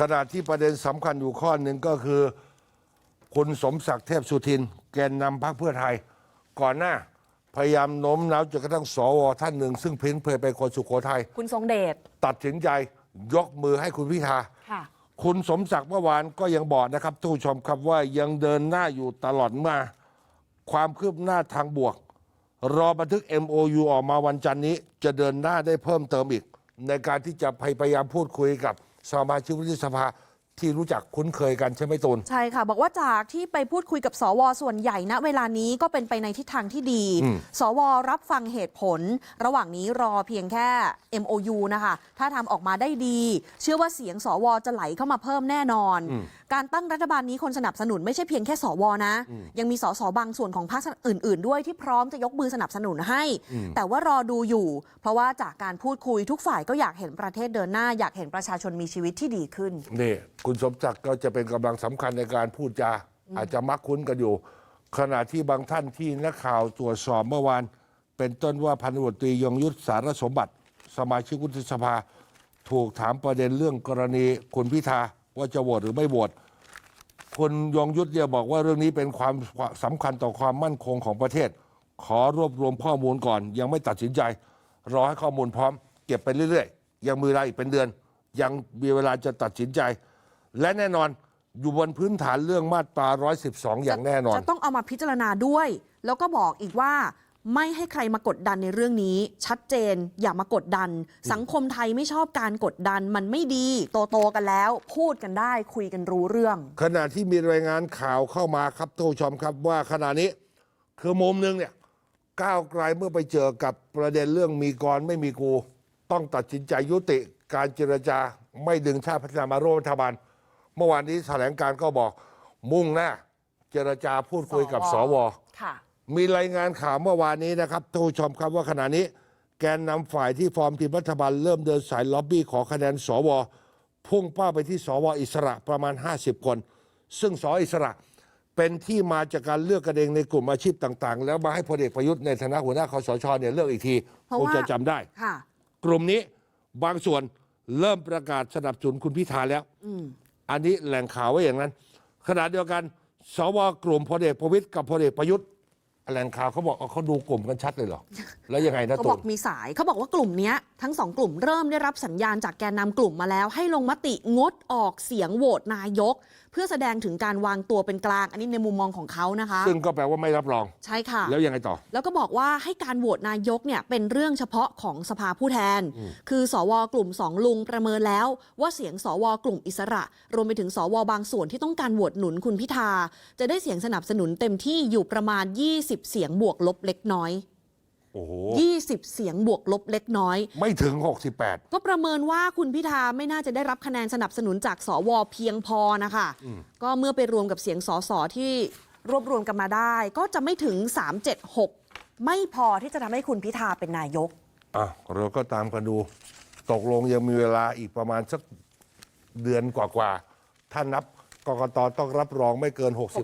ขณะที่ประเด็นสำคัญอยู่ข้อหนึ่งก็คือ คุณสมศักดิ์เทพสุทิน แกนนำพรรคเพื่อไทย ก่อนหน้า พยายามโน้มน้าวจนกระทั่งสวท่านหนึ่ง ซึ่งเพ้นเพยไปนคนสุโขทัยคุณทรงเดชตัดสินใจยกมือให้คุณพิธา ค่ะ คุณสมศักดิ์เมื่อวานก็ยังบอกนะครับทุกผู้ชมครับว่ายังเดินหน้าอยู่ตลอดมา ความคืบหน้าทางบวก รอบันทึก MOU ออกมาวันจันทร์นี้ จะเดินหน้าได้เพิ่มเติมอีก ในการที่จะพยายามพูดคุยกับ สมาชิกวุฒิสภาที่รู้จักคุ้นเคยกันใช่ไหมตูน ใช่ค่ะ บอกว่าจากที่ไปพูดคุยกับสวส่วนใหญ่ณเวลานี้ก็เป็นไปในทิศทางที่ดีอืมสวรับฟังเหตุผล ระหว่างนี้รอเพียงแค่ MOU นะคะ ถ้าทำออกมาได้ดี เชื่อว่าเสียงสวจะไหลเข้ามาเพิ่มแน่นอนการตั้งรัฐบาลนี้คนสนับสนุนไม่ใช่เพียงแค่สวนะ ยังมีสสบางส่วนของพรรคอื่น ๆ ด้วยที่พร้อมจะยกมือสนับสนุนให้ แต่ว่ารอดูอยู่ เพราะว่าจากการพูดคุยทุกฝ่ายก็อยากเห็นประเทศเดินหน้า อยากเห็นประชาชนมีชีวิตที่ดีขึ้นนี่คุณสมศักดิ์ก็จะเป็นกำลังสำคัญในการพูดจาอาจจะมักคุ้นกันอยู่ ขณะที่บางท่านที่นักข่าวตรวจสอบเมื่อวาน เป็นต้นว่าพันตำรวจตรียงยุทธสารสมบัติ สมาชิกวุฒิสภา ถูกถามประเด็นเรื่องกรณีคุณพิธา ว่าจะโหวตหรือไม่โหวตคุณยงยุทธเนี่ยบอกว่าเรื่องนี้เป็นความสำคัญต่อความมั่นคงของประเทศ ขอรวบรวมข้อมูลก่อน ยังไม่ตัดสินใจ รอให้ข้อมูลพร้อม เก็บไปเรื่อยๆ ยังมีเวลาอีกเป็นเดือน ยังมีเวลาจะตัดสินใจ และแน่นอนอยู่บนพื้นฐานเรื่องมาตรา 112 อย่างแน่นอน จะต้องเอามาพิจารณาด้วย แล้วก็บอกอีกว่า ไม่ให้ใครมากดดันในเรื่องนี้ ชัดเจนอย่ามากดดัน สังคมไทยไม่ชอบการกดดันมันไม่ดี โตโตๆกันแล้ว พูดกันได้คุยกันรู้เรื่อง ขณะที่มีรายงานข่าวเข้ามาครับท่านผู้ชมครับว่าขณะนี้ คือมุมหนึ่งเนี่ยก้าวไกลเมื่อไปเจอกับประเด็นเรื่องมีกรไม่มีกู ต้องตัดสินใจยุติการเจรจาไม่ดึงชาติพัฒนามาร่วมรัฐบาลเมื่อวานนี้แถลงการก็บอกมุ่งหน้าเจรจาพูดคุยกับสวค่ะ มีรายงานข่าวเมื่อวานนี้นะครับท่านผู้ชมครับว่าขณะนี้ แกนนำฝ่ายที่ฟอร์มทีมรัฐบาลเริ่มเดินสายล็อบบี้ขอคะแนนสว พุ่งเป้าไปที่สวอิสระประมาณ 50 คน ซึ่งสวอิสระเป็นที่มาจากการเลือกกันเองในกลุ่มอาชีพต่างๆ แล้วมาให้พลเอกประยุทธ์ในฐานะหัวหน้าคอสชเนี่ยเลือกอีกทีเพราะคงว่าจะจำได้ค่ะกลุ่มนี้บางส่วนเริ่มประกาศสนับสนุนคุณพิธาแล้วอันนี้แหล่งข่าวไว้อย่างนั้นขณะเดียวกัน สวกลุ่มพลเอกประวิตยกับพลเอกประยุทธ์ แหล่งข่าวเขาบอกเอาเขาดูกลุ่มกันชัดเลยเหรอ แล้วยังไงนะเขาตูบอกนมีสายเขาบอกว่ากลุ่มเนี้ยทั้งสองกลุ่มเริ่มได้รับสัญญาณจากแกนนำกลุ่มมาแล้ว ให้ลงมติงดออกเสียงโหวตนายก เพื่อแสดงถึงการวางตัวเป็นกลาง อันนี้ในมุมมองของเขานะคะ ซึ่งก็แปลว่าไม่รับรอง ใช่ค่ะ แล้วยังไงต่อ แล้วก็บอกว่าให้การโหวตนายกเนี่ยเป็นเรื่องเฉพาะของสภาผู้แทน คือสวกลุ่มสองลุงประเมินแล้วว่าเสียงสวกลุ่มอิสระ รวมไปถึงสวบางส่วนที่ต้องการโหวตหนุนคุณพิธา จะได้เสียงสนับสนุนเต็มที่อยู่ประมาณ 20เสียงบวกลบเล็กน้อย โอ้โห20 เสียงบวกลบเล็กน้อย ไม่ถึง 68 ก็ประเมินว่าคุณพิธาไม่น่าจะได้รับคะแนนสนับสนุนจากสวเพียงพอนะคะก็เมื่อไปรวมกับเสียงสสที่รวบรวมกันมาได้ ก็จะไม่ถึง 376 ไม่พอที่จะทำให้คุณพิธาเป็นนายก อะเราก็ตามกันดู ตกลงยังมีเวลาอีกประมาณสักเดือนกว่าๆถ้านับกกตต้องรับรองไม่เกิน 60